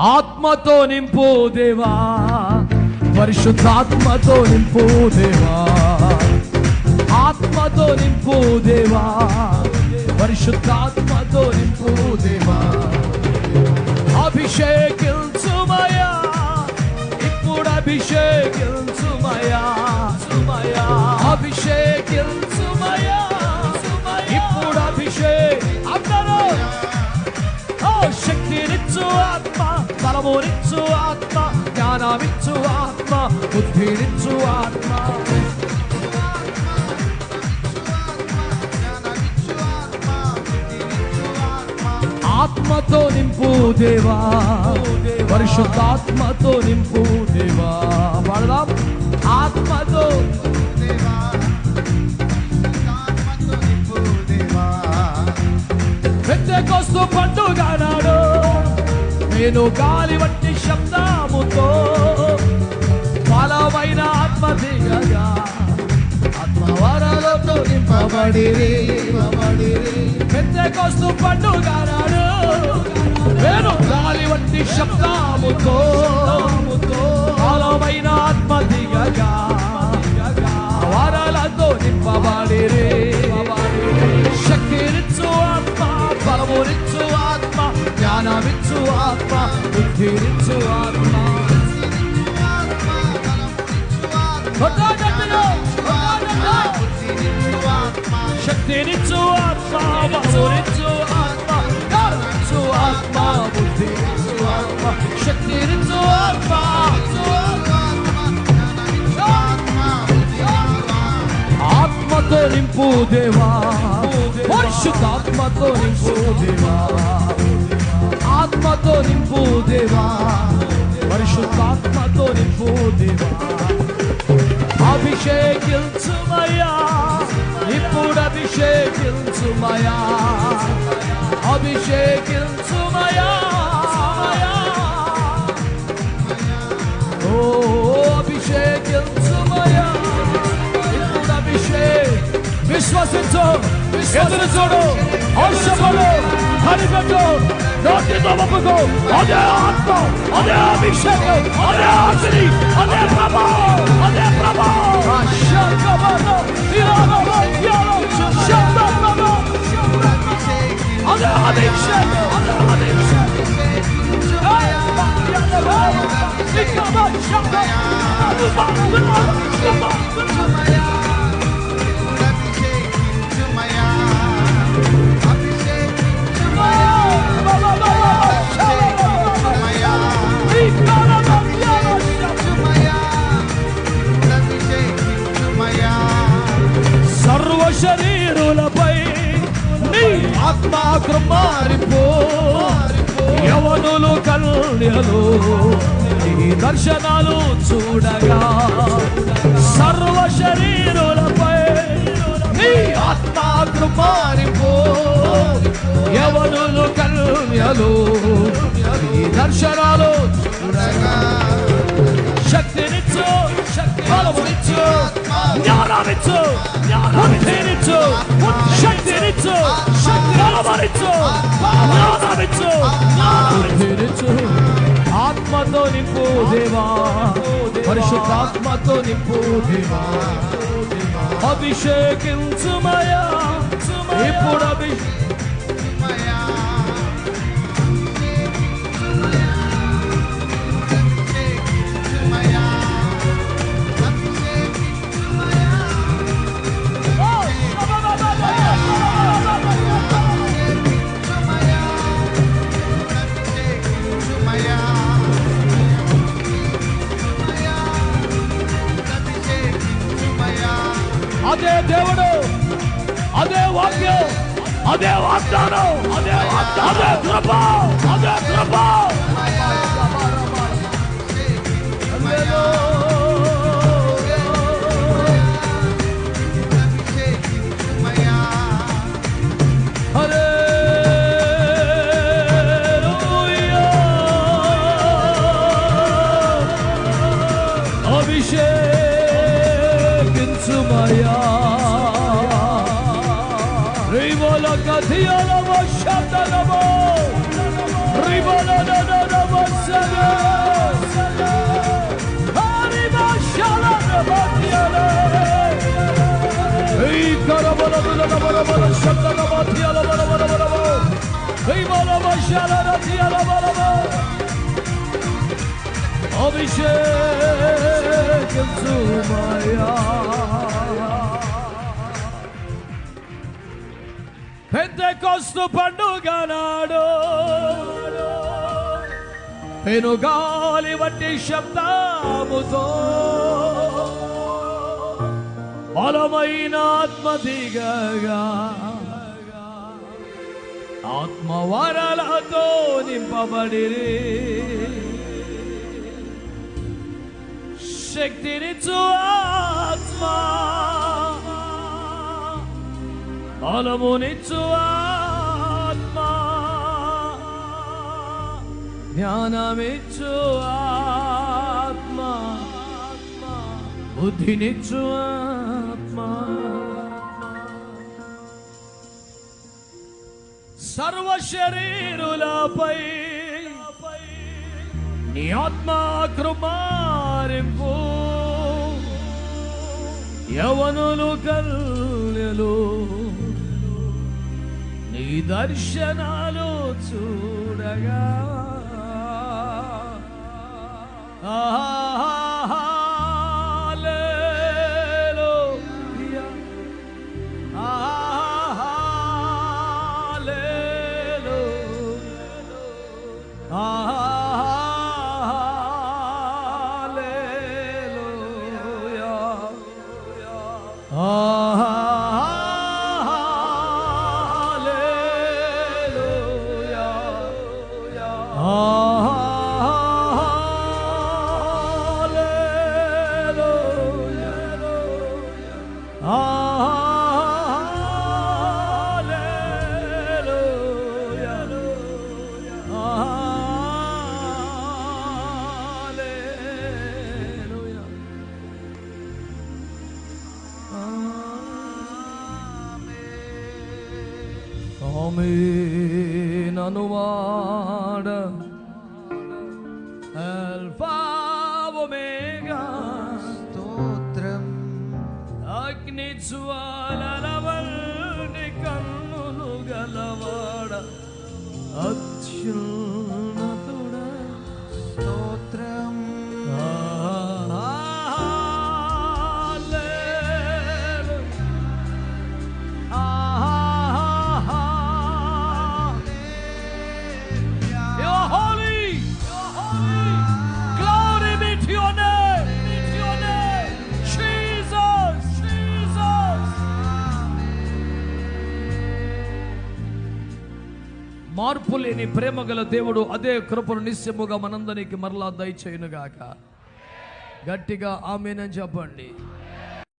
ఆత్మతో నింపు దేవా పరిశుద్ధాత్మతో నింపు దేవా. ఆత్మతో నింపు దేవా పరిశుద్ధాత్మతో నింపు దేవా. అభిషేక్ బలమునిచ్చు ఆత్మ జ్ఞానమిచ్చు ఆత్మ బుద్ధినిచ్చు ఆత్మ ఆత్మతో నింపు దేవా పరిశుద్ధాత్మతో నింపు దేవా. పాడదాం. ఆత్మతో పెద్ద పెద్దకొస్తూ పండుగ నాడు నేను గాలి వంటి శబ్దముతో బలమైన ఆత్మ దిగగా ఆత్మవరాలతో నింపబడి పెద్దకొస్తూ పండుగ నాడు నేను గాలి వంటి శబ్దముతో బుద్ధినిచ్చు ఆత్మ కొట్లాడండిలో, కొట్లాడండి. శక్తినిచ్చు ఆత్మ బలమునిచ్చు ఆత్మ జ్ఞానమిచ్చు ఆత్మ బుద్ధినిచ్చు ఆత్మ శక్తినిచ్చు ఆత్మ ఆత్మతో నింపు దేవా పరిశుద్ధాత్మతో నింపు దేవా ఆత్మతో నింపు దేవా పరిశుద్ధాత్మతో నింపు దేవా అభిషేకించుమయా ఇప్పుడు అభిషేకించుమయా అభిషేకించుమయా ఓ అభిషేకించుమయా ఎదురు చూడు హర్షపడు హరిపెట్టు నోటితో ఒప్పుకో అదే ఆత్మ అదే అభిషేకం అదే ఆశని అదే ప్రభావం అదే ప్రభావం శంకమను ఇలాగో ఇలాగో శబ్దమను అదే అభిషేకం అదే అభిషేకం శరీరులపై నీ ఆత్మ మారిపో యవనులు కన్యలు నీ దర్శనాలు చూడగా సర్వ శరీరులపై నీ ఆత్మ మారిపో యవనులు కన్యలు నీ దర్శనాలు చూడగా. శక్తినిచ్చు శక్తి బలమునిచ్చు జ్ఞానమిచ్చు బుద్ధినిచ్చు శక్తినిచ్చు శక్తి బలమునిచ్చు జ్ఞానమిచ్చు బుద్ధినిచ్చు ఆత్మతో నింపు దేవా పరిశుద్ధాత్మతో నింపు దేవా అభిషేకించుమయా Abdominal! Abdominal to the ball! అభిషేకం సుమయా పెద్దకొస్తు పండుగ నాడు పెనుగాలి వంటి శబ్దముతో బలమైన ఆత్మ దిగగా. ఆత్మవరలతో నింపబడి నింపబడిరి శక్తినిచ్చు ఆత్మ. బలమునిచ్చు ఆత్మ జ్ఞానమిచ్చు ఆత్మ బుద్ధినిచ్చు ఆత్మ సర్వ శరీరులపై నీ ఆత్మ కృపారింపు యవనులు కల్యలు నీ దర్శనాలు చూడగా 啊。Amen Anuvada Alpha Omega Stotram Agni Jwalalavalni Kannulu Galavada Achyun మార్పు లేని ప్రేమ గల దేవుడు అదే కృపను నిశ్చయముగా మనందరికి మరలా దయచేయునుగాక. గట్టిగా ఆమెనని చెప్పండి.